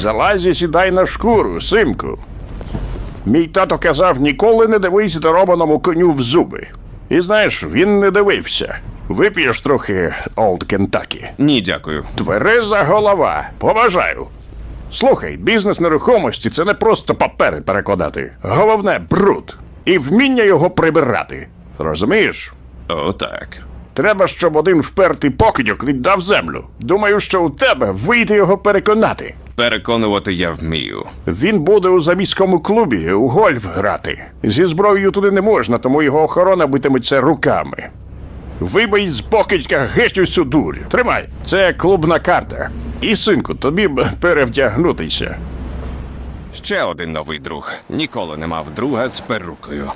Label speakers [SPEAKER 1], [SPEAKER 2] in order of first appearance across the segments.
[SPEAKER 1] Залазь і сідай на шкуру, синку. Мій тато казав, ніколи не дивись дарованому коню в зуби. І знаєш, він не дивився. Вип'єш трохи Олд Кентакі.
[SPEAKER 2] Ні, дякую.
[SPEAKER 1] Твереза голова. Поважаю. Слухай, бізнес нерухомості це не просто папери перекладати. Головне бруд. І вміння його прибирати. Розумієш?
[SPEAKER 2] О, так.
[SPEAKER 1] Треба, щоб один впертий покидьок віддав землю. Думаю, що у тебе вийде його переконати.
[SPEAKER 2] Переконувати я вмію.
[SPEAKER 1] Він буде у заміському клубі у гольф грати. Зі зброєю туди не можна, тому його охорона битиметься руками. Вибий з покидька геть усю дурь. Тримай, це клубна карта. І, синку, тобі б перевдягнутися.
[SPEAKER 2] Ще один новий друг. Ніколи не мав друга з перукою.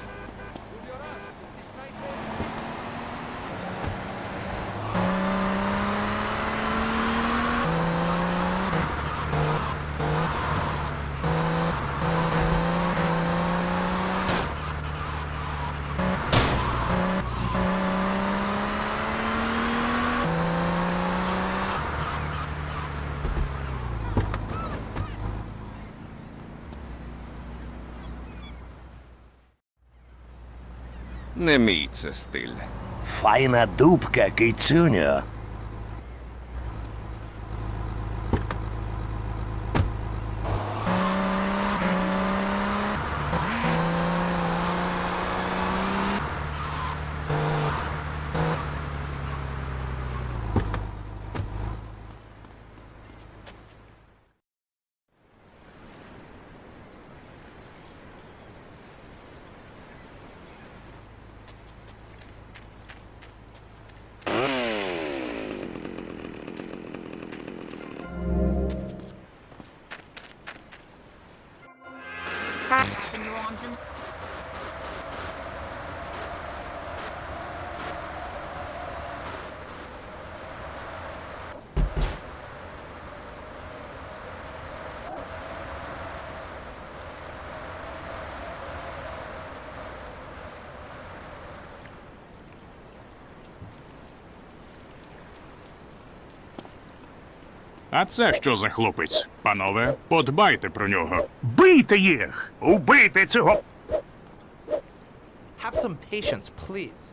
[SPEAKER 2] Не мій це стиль.
[SPEAKER 3] Файна дубка, นะคะ
[SPEAKER 4] А це що за хлопець? Панове, подбайте про нього. Бийте їх! Убийте цього!
[SPEAKER 5] Have some patience, please.